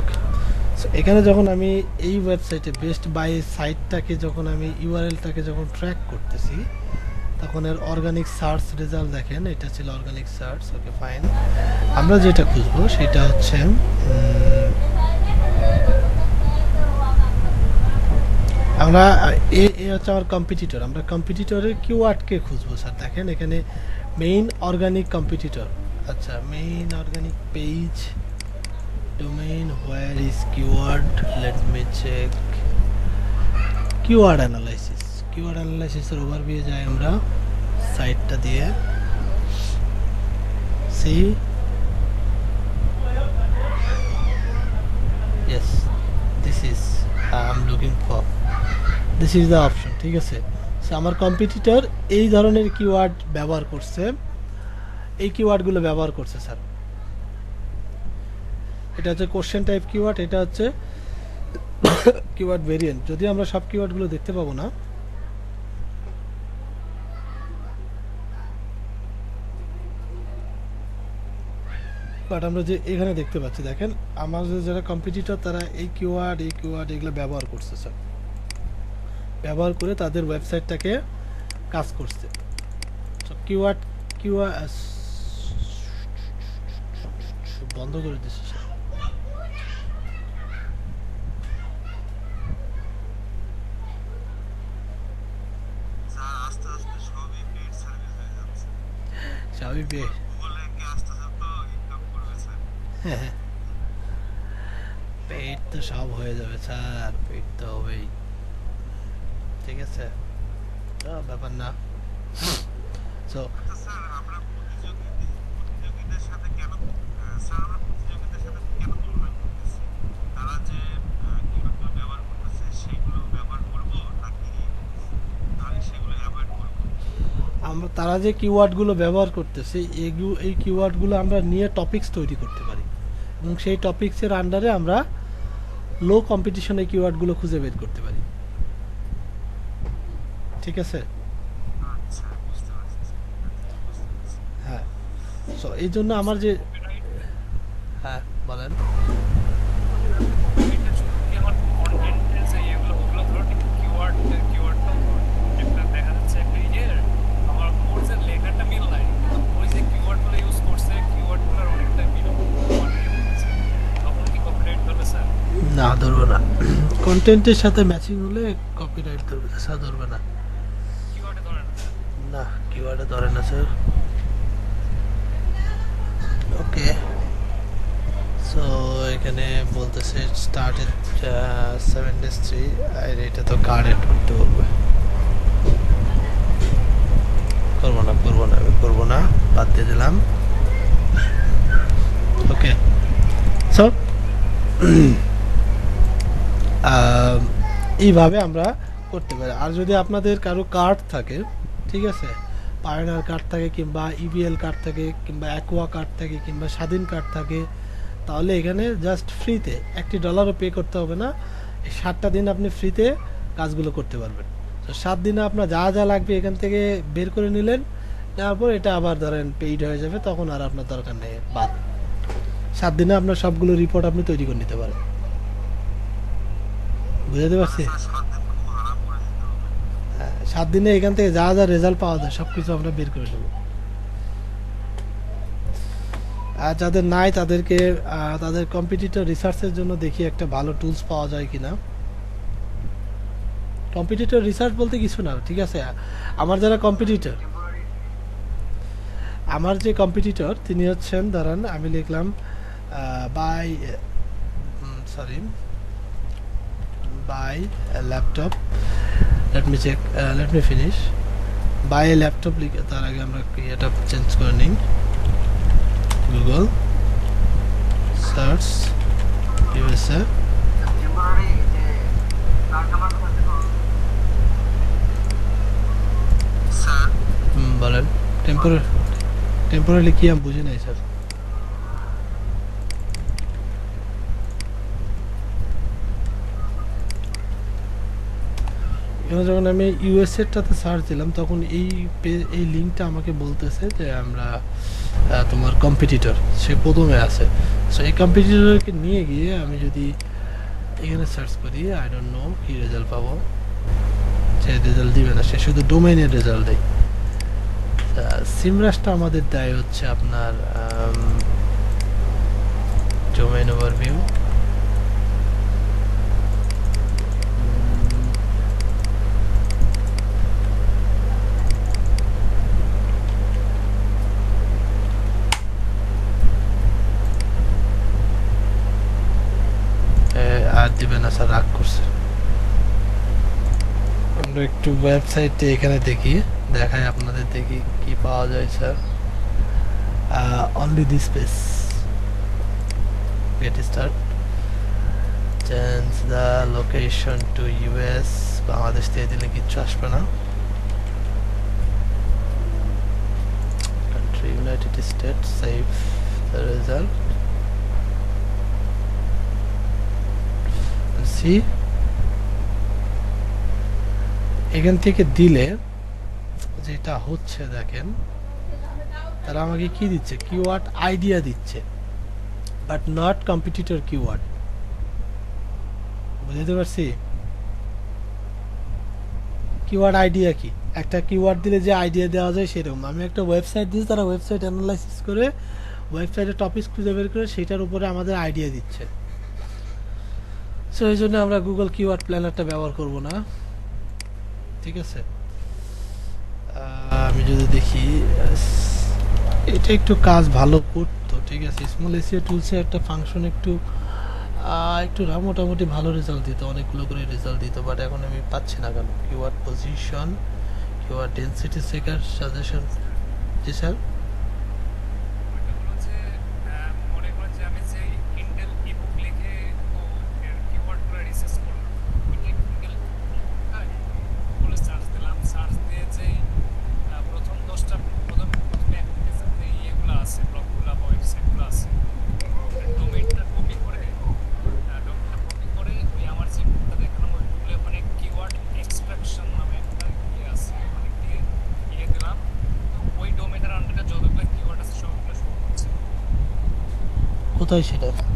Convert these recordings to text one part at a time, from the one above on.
ওকে so এখানে যখন আমি এই ওয়েবসাইটে বেস্ট বাই সাইটটাকে যখন আমি ইউআরএলটাকে যখন ট্র্যাক করতেছি, তখন এর অর্গানিক সার্চ রেজাল্ট দেখেন, এটা ছিল অর্গানিক সার্চ ওকে ফাইন আমরা যেটা খুঁজবো সেটা হচ্ছে আমরা, এ হচ্ছে আমার কম্পিটিটর আমরা কম্পিটিটরের কিওয়ার্ডকে খুঁজবো স্যার দেখেন, এখানে মেইন অর্গানিক কম্পিটিটর আচ্ছা main organic page domain where is keyword let me check keyword analysis keyword analysis এর ওভারভিউ যাই আমরা সাইটটা দিয়ে সি yes this is uh, i'm looking for this is the option ঠিক আছে সো আমার কম্পিটিটর এই ধরনের কিওয়ার্ড ব্যবহার করছে এই কিওয়ার্ডগুলো ব্যবহার করছে স্যার এটা হচ্ছে কোশ্চেন টাইপ কিওয়ার্ড এটা হচ্ছে কিওয়ার্ড ভেরিয়েন্ট যদি আমরা সব কিওয়ার্ডগুলো দেখতে পাবো না। বাট আমরা যে এখানে দেখতে পাচ্ছি, দেখেন, আমাদের যারা কম্পিটিটর তারা এই কিওয়ার্ড এই কিওয়ার্ড এগুলো ব্যবহার করছে স্যার ব্যবহার করে তাদের ওয়েবসাইটটাকে কাজ করছে। কিওয়ার্ড কিওয়ার্ড বন্ধ করে দিচ্ছে স্বাভাবিক পেট তো সব হয়ে যাবে, স্যার, পেট তো হবেই। ঠিক আছে? ব্যাপার না। সো আচ্ছা স্যার আমরা প্রতিযোগী প্রতিযোগীদের সাথে কেন আহ, স্যার আমরা প্রতিযোগীদের সাথে কেন তুলনা করতেছি তারা যে কীভাবে ব্যবহার করতেছে সেগুলো ব্যবহার করব নাকি তাহলে সেগুলো অ্যাভয়েড করব আমরা তারা যে কিওয়ার্ডগুলো ব্যবহার করতেছে এই কিওয়ার্ডগুলো আমরা নিয়ে টপিক্স তৈরি করতে পারি। এবং সেই টপিকসের আন্ডারে আমরা লো কম্পিটিশনে কিওয়ার্ডগুলো খুঁজে বের করতে পারি। ঠিক আছে? আচ্ছা। হ্যাঁ। সো এই জন্য আমার যে হ্যাঁ বলেন এটা শুধু কি আমার কন্টেন্টের যে এগুলো ওগুলো ধরো ঠিক কিওয়ার্ড কিওয়ার্ডটা একটা দেখা যাচ্ছে একটা ইয়ের আমার কোর্সের লেখাটা মিল নাই ওই যে কিওয়ার্ডগুলো ইউজ করছে কিওয়ার্ডগুলোর অনেকটা মিল তখন কি কপিরাইট ধরবে স্যার না ধরবে না কন্টেন্টের সাথে ম্যাচিং হলে কপিরাইট ধরবে স্যার ধরবে না। না কিওয়ার্ডে ধরে না স্যার ওকে সো এখানে বলতেছে স্টার্টেড সেভেন ডেজ থ্রি আর এটা তো কার্ড এড করতে বলবে। করব না করব না আমি করব না বাদ দিয়ে দিলাম। ওকে সো এইভাবে আমরা করতে পারি। আর যদি আপনাদের কারও কার্ড থাকে, ঠিক আছে? পায়নার কার্ড থাকে কিংবা ইবিএল কার্ড থাকে, কিংবা অ্যাকোয়া কার্ড থাকে, কিংবা স্বাধীন কার্ড থাকে, তাহলে এখানে জাস্ট ফ্রিতে একটি ডলারও পে করতে হবে না। সাতটা দিন আপনি ফ্রিতে কাজগুলো করতে পারবেন। তো সাত দিনে আপনার যা যা লাগবে এখান থেকে বের করে নিলেন, নেওয়ার পর এটা আবার ধরেন পেইড হয়ে যাবে, তখন আর আপনার দরকার নেই বাদ। সাত দিনে আপনার সবগুলো রিপোর্ট আপনি তৈরি করে নিতে পারেন। বুঝাতে পারছি? সাত দিন এখান থেকে যা যা রেজাল্ট পাওয়া যায় সব আমরা বের করে নেব। আর যাদের নাই, তাদেরকে তাদের কম্পিটিটর রিসার্চের জন্য দেখি একটা ভালো টুলস পাওয়া যায় কিনা। কম্পিটিটর রিসার্চ বলতে কিছু না, ঠিক আছে? আমার যারা কম্পিটিটর আমার যে কম্পিটিটর তিনি হচ্ছেন ধরেন আমি লিখলাম buy sorry buy laptop let me check let me finish buy laptop লিখে তার আগে আমরা এটা চেঞ্জ করে নিই? গুগল সার্চ ইউএসএ বলেন। টেম্পোরারি টেম্পোরারি কি আমি বুঝি নাই, স্যার? এবার যখন আমি ইউএসএরটাতে সার্চ দিলাম, তখন এই এই লিঙ্কটা আমাকে বলতেছে যে আমরা তোমার কম্পিটিটর সে প্রথমে আছে। সো এই কম্পিটিটরকে নিয়ে গিয়ে আমি যদি এখানে সার্চ করি আই ডোন্ট নো কি রেজাল্ট পাবো? সে রেজাল্ট দিবে না, সে শুধু ডোমেইনের রেজাল্ট দেয়। সিমরাসটা আমাদের দেয় হচ্ছে আপনার ডোমেইন ওভারভিউ আর দিবে না স্যার, রাগ করছে। আমরা একটু ওয়েবসাইটে এখানে দেখি, দেখাই আপনাদের দেখি কি পাওয়া যায়, sir. Only this space get start change the location to US Bangladesh দিয়ে দিলে কিচ্ছু আসবে না। Country, United States, save the result see এখান থেকে দিলে যেটা হচ্ছে দেখেন তারা আমাকে কি দিচ্ছে? কিওয়ার্ড আইডিয়া দিচ্ছে বাট নট কম্পিটিটর কিওয়ার্ড বুঝতে পারছি? কিওয়ার্ড আইডিয়া কি? একটা কিওয়ার্ড দিলে যে আইডিয়া দেওয়া যায় সেরকম আমি একটা ওয়েবসাইট দিয়েছি, তারা ওয়েবসাইট অ্যানালাইসিস করে ওয়েবসাইটে টপিক খুঁজে বের করে, সেটার উপরে আমাদের আইডিয়া দিচ্ছে। সো এই জন্য আমরা গুগল কিওয়ার্ড প্ল্যানারটা ব্যবহার করব না। ঠিক আছে? আমি যদি দেখি, এটা একটু কাজ ভালো করতো, ঠিক আছে? স্মল এসিও টুলসে একটা ফাংশন একটু একটু মোটামুটি ভালো রেজাল্ট দিত, অনেকগুলো করে রেজাল্ট দিত বাট এখন আমি পাচ্ছি না কেন? Keyword position keyword density shaker suggestion জি স্যার ওইটা হলো যে আহ, মনে করেন যে আমি যে ইন্টেল ইবুক লিখে ও এর কিওয়ার্ডগুলো রিসার্চ করলাম ওইটা ইন্টেল বলে সার্চ দিলাম সার্চ দিয়ে যে আহ, প্রথম দশটা প্রথম প্রথমে অ্যাপ্লিকেশন যে ইয়েগুলো আছে ব্লগগুলো বা ওয়েবসাইটগুলো আছে ডোমেইনটা কপি করে ডোমেইনটা কপি করে ওই আমার যে বুকটা দেখালাম ওই বুকলে ওখানে কিওয়ার্ড এক্সট্রাকশন নামে একটা ইয়ে আছে ওখানে দিয়ে ইয়ে দিলাম তো ওই ডোমেইনের আন্ডারে যতগুলো কিওয়ার্ড আছে সবগুলো শো করছে কোথায় সেটা?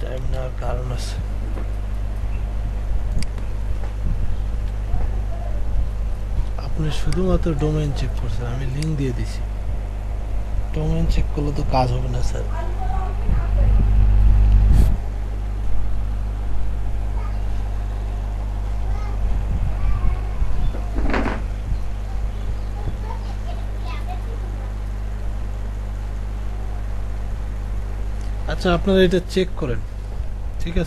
টাইম নেওয়ার কারণ আছে। আপনি শুধুমাত্র ডোমেন চেক করছেন, আমি লিঙ্ক দিয়ে দিছি। ডোমেন চেক করলে তো কাজ হবে না স্যার আচ্ছা আপনারা এটা চেক করেন। ঠিক আছে?